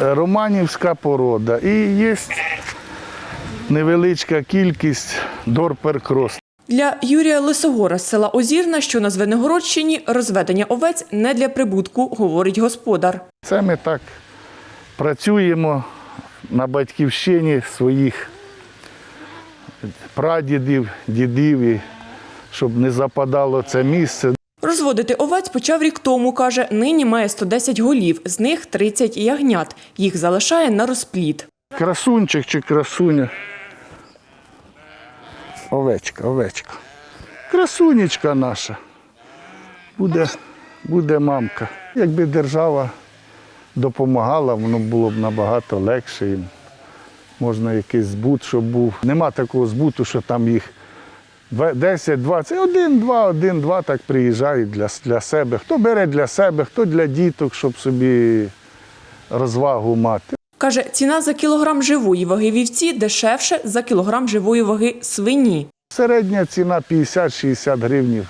романівська порода. І є невеличка кількість дорперкрос. Для Юрія Лисогора з села Озірна, що на Звенигородщині, розведення овець не для прибутку, говорить господар. Це ми так працюємо на батьківщині своїх прадідів, дідів, і щоб не западало це місце. Розводити овець почав рік тому, каже, нині має 110 голів, з них 30 ягнят. Їх залишає на розплід. Красунчик чи красуня. Овечка, овечка. Красунечка наша. Буде, буде мамка. Якби держава допомагала, воно було б набагато легше. їм. Можна якийсь збут, щоб був. Нема такого збуту, що там їх 10, 20, один, два, один, два так приїжджають для, для себе. Хто бере для себе, хто для діток, щоб собі розвагу мати. Каже, ціна за кілограм живої ваги вівці дешевше за кілограм живої ваги свині. Середня ціна 50-60 гривнів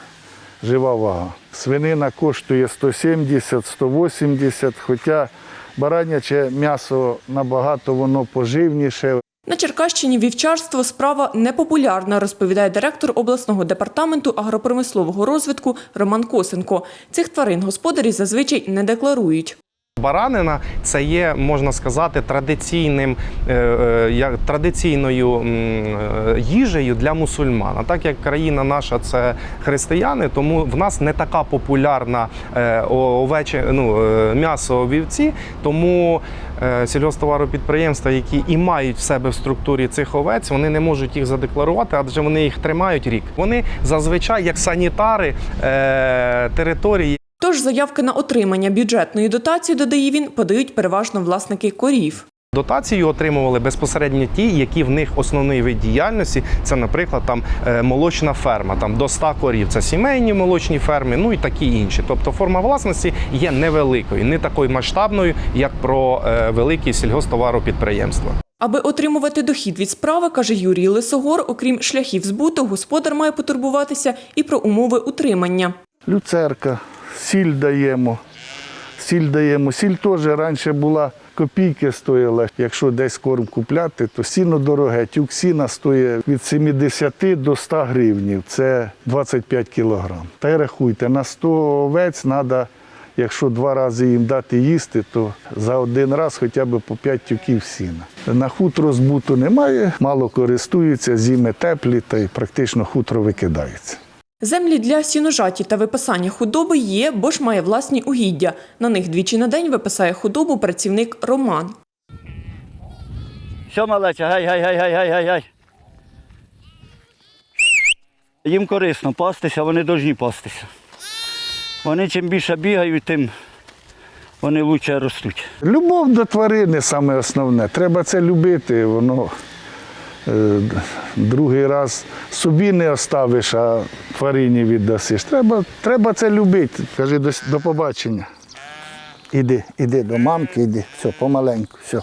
жива вага. Свинина коштує 170-180, хоча бараняче м'ясо набагато воно поживніше. На Черкащині вівчарство справа непопулярна, розповідає директор обласного департаменту агропромислового розвитку Роман Косенко. Цих тварин господарі зазвичай не декларують. Баранина це є, можна сказати, традиційним, е, е, як- традиційною е, їжею для мусульман. А так як країна наша це християни, тому в нас не така популярна овече, ну, м'ясо вівці, тому сільгосптоваропідприємства, які і мають в себе в структурі цих овець, вони не можуть їх задекларувати, адже вони їх тримають рік. Вони зазвичай як санітари території. Тож заявки на отримання бюджетної дотації, додає він, подають переважно власники корів. Дотацію отримували безпосередньо ті, які в них основний вид діяльності. Це, наприклад, там е, молочна ферма, там до 100 корів. Це сімейні молочні ферми, ну і такі інші. Тобто форма власності є невеликою, не такою масштабною, як про е, великі сільгосптоваропідприємства. Аби отримувати дохід від справи, каже Юрій Лисогор, окрім шляхів збуту, господар має потурбуватися і про умови утримання. Люцерка, сіль даємо. Сіль даємо. Сіль теж раніше була копійки стоїла. Якщо десь корм купляти, то сіно дороге. Тюк сіна стоїть від 70 до 100 гривнів. Це 25 кілограм. Та й рахуйте, на 100 овець треба, якщо два рази їм дати їсти, то за один раз хоча б по 5 тюків сіна. На хутро збуту немає, мало користуються, зими теплі, та й практично хутро викидається. Землі для сіножаті та випасання худоби є, бо ж має власні угіддя. На них двічі на день випасає худобу працівник Роман. Все, малеча, гай, гай, гай, гай, гай, гай, гай. Їм корисно пастися, вони повинні пастися. Вони чим більше бігають, тим вони краще ростуть. Любов до тварини саме основне. Треба це любити. Воно другий раз собі не оставиш, а тварині віддасиш. Треба, треба це любити. Кажи до, до побачення. Іди, іди до мамки, іди. Все, помаленьку, все.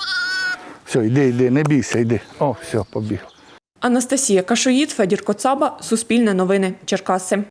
Все, йди, йди, не бійся, йди. О, все, побіг. Анастасія Кашоїд, Федір Коцаба, Суспільне новини, Черкаси.